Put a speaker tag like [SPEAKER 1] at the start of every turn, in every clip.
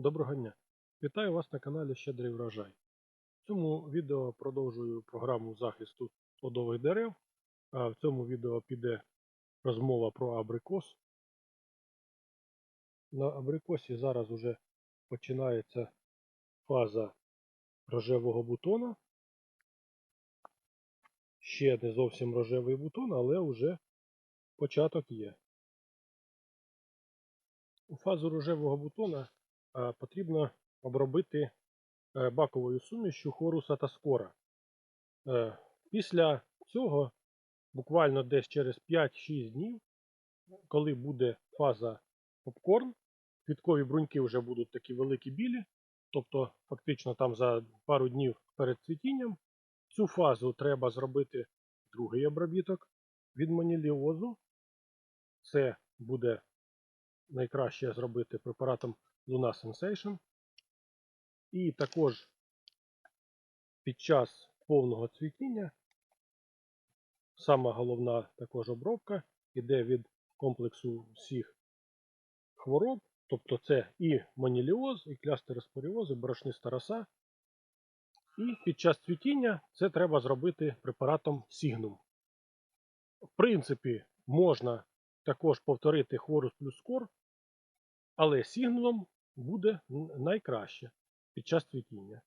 [SPEAKER 1] Доброго дня! Вітаю вас на каналі Щедрий врожай. В цьому відео продовжую програму захисту плодових дерев. В цьому відео піде розмова про абрикос. На абрикосі зараз уже починається фаза рожевого бутона. Ще не зовсім рожевий бутон, але вже початок є. У фазу рожевого бутона потрібно обробити е, баковою сумішю хоруса та скора. Е, Після цього, буквально десь через 5-6 днів, коли буде фаза попкорн, квіткові бруньки вже будуть такі великі білі, тобто фактично там за пару днів перед цвітінням, цю фазу треба зробити другий обробіток від маніліозу. Це буде найкраще зробити препаратом Luna Sensation. І також під час повного цвітіння сама головна також обробка йде від комплексу всіх хвороб, тобто це і маніліоз, і клястероспоріоз, і борошниста роса. І під час цвітіння це треба зробити препаратом Signum. В принципі, можна також повторити хворус плюс скор, але сігнулом буде найкраще під час цвітіння.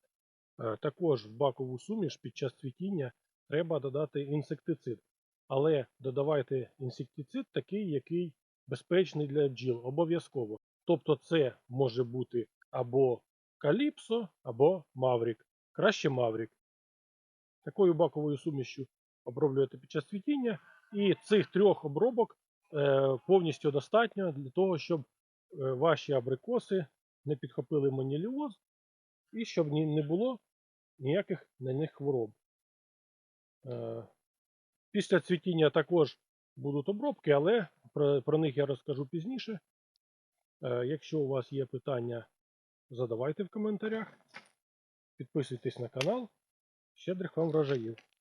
[SPEAKER 1] Е, Також в бакову суміш під час цвітіння треба додати інсектицид. Але додавайте інсектицид такий, який безпечний для бджіл, обов'язково. Тобто це може бути або каліпсо, або маврік. Краще маврік. Такою баковою сумішю оброблюєте під час цвітіння. І цих трьох обробок е, повністю достатньо для того, щоб ваші абрикоси не підхопили маніліоз і щоб не було ніяких на них хвороб. Е, Після цвітіння також будуть обробки, але про, про них я розкажу пізніше. Е, Якщо у вас є питання, задавайте в коментарях. Підписуйтесь на канал. Щедрих вам врожаїв!